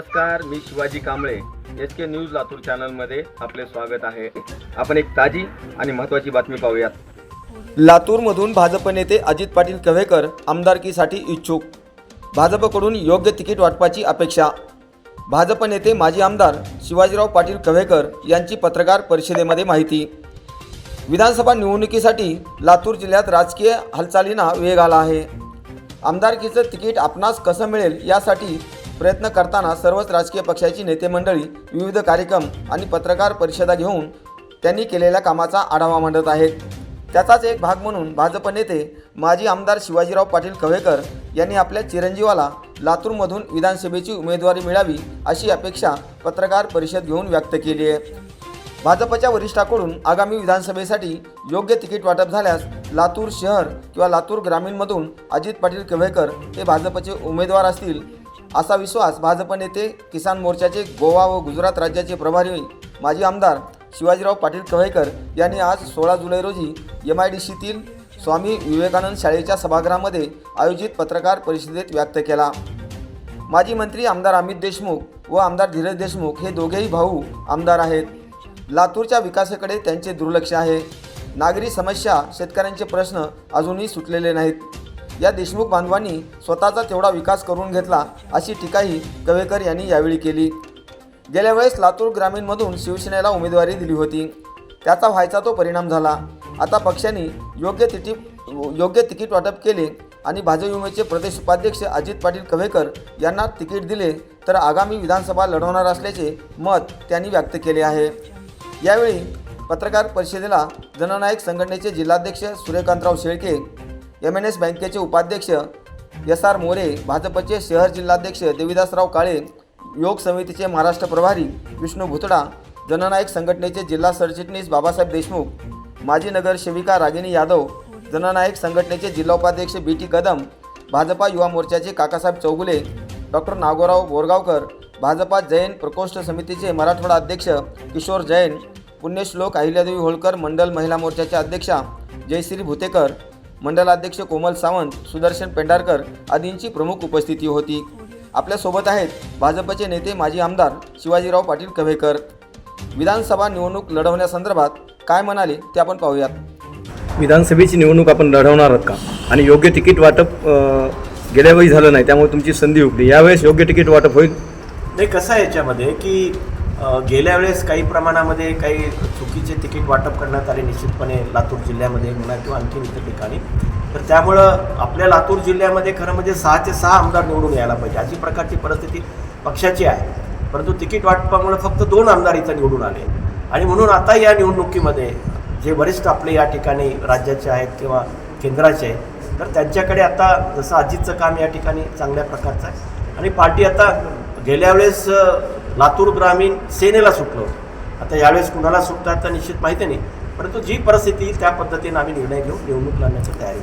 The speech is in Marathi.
नमस्कार मी Shivaji Kamble. H K news Latur चॅनलमध्ये आपले स्वागत आहे. आपण एक ताजी आणि महत्त्वाची बातमी पाहूयात. लातूरमधून भाजप नेते अजित पाटील कव्हेकर आमदारकीसाठी इच्छुक. भाजपकडून योग्य तिकीट वाटपाची अपेक्षा. भाजप नेते माजी आमदार शिवाजीराव पाटील कव्हेकर यांची पत्रकार परिषदेमध्ये माहिती. विधानसभा निवडणुकीसाठी लातूर जिल्ह्यात राजकीय हालचालींना वेग आला आहे. आमदारकीचं तिकीट आपणास कसं मिळेल यासाठी प्रयत्न करताना सर्वच राजकीय पक्षाची नेते मंडळी विविध कार्यक्रम आणि पत्रकार परिषदा घेऊन त्यांनी केलेल्या कामाचा आढावा मांडत आहेत. त्याचाच एक भाग म्हणून भाजप नेते माजी आमदार शिवाजीराव पाटील कव्हेकर यांनी आपल्या चिरंजीवाला लातूरमधून विधानसभेची उमेदवारी मिळावी अशी अपेक्षा पत्रकार परिषद घेऊन व्यक्त केली आहे. भाजपच्या वरिष्ठाकडून आगामी विधानसभेसाठी योग्य तिकीट वाटप झाल्यास लातूर शहर किंवा लातूर ग्रामीणमधून अजित पाटील कव्हेकर हे भाजपचे उमेदवार असतील असा विश्वास भाजप नेते किसान मोर्चाचे गोवा व गुजरात राज्याचे प्रभारी माजी आमदार शिवाजीराव पाटील कव्हेकर यांनी आज सोळा जुलै रोजी एम आय डी सीतील स्वामी विवेकानंद शाळेच्या सभागृहामध्ये आयोजित पत्रकार परिषदेत व्यक्त केला. माजी मंत्री आमदार अमित देशमुख व आमदार धीरज देशमुख हे दोघेही भाऊ आमदार आहेत. लातूरच्या विकासाकडे त्यांचे दुर्लक्ष आहे. नागरी समस्या शेतकऱ्यांचे प्रश्न अजूनही सुटलेले नाहीत. या देशमुख बांधवांनी स्वतःचा तेवढा विकास करून घेतला अशी टीकाही कवेकर यांनी यावेळी केली. गेल्या वेळेस लातूर ग्रामीणमधून शिवसेनेला उमेदवारी दिली होती. त्याचा व्हायचा तो परिणाम झाला. आता पक्षांनी योग्य तिकीट योग्य तिकीट वाटप केले आणि भाजप प्रदेश उपाध्यक्ष अजित पाटील कव्हेकर यांना तिकीट दिले तर आगामी विधानसभा लढवणार असल्याचे मत त्यांनी व्यक्त केले आहे. यावेळी पत्रकार परिषदेला जननायक संघटनेचे जिल्हाध्यक्ष Suryakantrao Shelke M N S बँकेचे उपाध्यक्ष एस आर मोरे भाजपचे शहर जिल्हाध्यक्ष देविदासराव काळे योग समितीचे महाराष्ट्र प्रभारी विष्णू भुतडा जननायक संघटनेचे जिल्हा सरचिटणीस बाबासाहेब देशमुख माजी नगरसेविका रागिनी यादव जननायक संघटनेचे जिल्हा उपाध्यक्ष बी टी कदम भाजपा युवा मोर्चाचे काकासाहेब चौगुले डॉक्टर नागोराव बोरगावकर भाजपा जैन प्रकोष्ठ समितीचे मराठवाडा अध्यक्ष किशोर जैन पुण्यश्लोक अहिल्यादेवी होळकर मंडल महिला मोर्चाच्या अध्यक्षा जयश्री भुतेकर मंडलाध्यक्ष कोमल सावंत सुदर्शन पेंढारकर आदींची प्रमुख उपस्थिती होती. आपल्यासोबत आहेत भाजपचे नेते माजी आमदार शिवाजीराव पाटील कव्हेकर. विधानसभा निवडणूक लढवण्यासंदर्भात काय म्हणाले ते आपण पाहूयात. विधानसभेची निवडणूक आपण लढवणार आहात का? आणि योग्य तिकीट वाटप अ, गेल्या वेळी झालं नाही त्यामुळे तुमची संधी हुकली यावेळेस योग्य तिकीट वाटप होईल? नाही कसं आहे याच्यामध्ये की गेल्या वेळेस काही प्रमाणामध्ये काही चुकीचे तिकीट वाटप करण्यात आले निश्चितपणे लातूर जिल्ह्यामध्ये म्हणा किंवा आणखीन इतर ठिकाणी. तर त्यामुळं आपल्या लातूर जिल्ह्यामध्ये खरं म्हणजे सहाचे सहा आमदार निवडून यायला पाहिजे अशी प्रकारची परिस्थिती पक्षाची आहे. परंतु तिकीट वाटपामुळे फक्त दोन आमदार इथं निवडून आले. आणि म्हणून आता या निवडणुकीमध्ये जे वरिष्ठ आपले या ठिकाणी राज्याचे आहेत किंवा केंद्राचे आहेत तर त्यांच्याकडे आता जसं अजितचं काम या ठिकाणी चांगल्या प्रकारचं आहे. आणि पार्टी आता गेल्या वेळेस लातूर ग्रामीण सेनेला सुटलं होतं. आता यावेळेस कुणाला सुटतात तर निश्चित माहिती नाही. परंतु जी परिस्थिती त्या पद्धतीनं आम्ही निर्णय घेऊन निवडणूक लढण्याची तयारी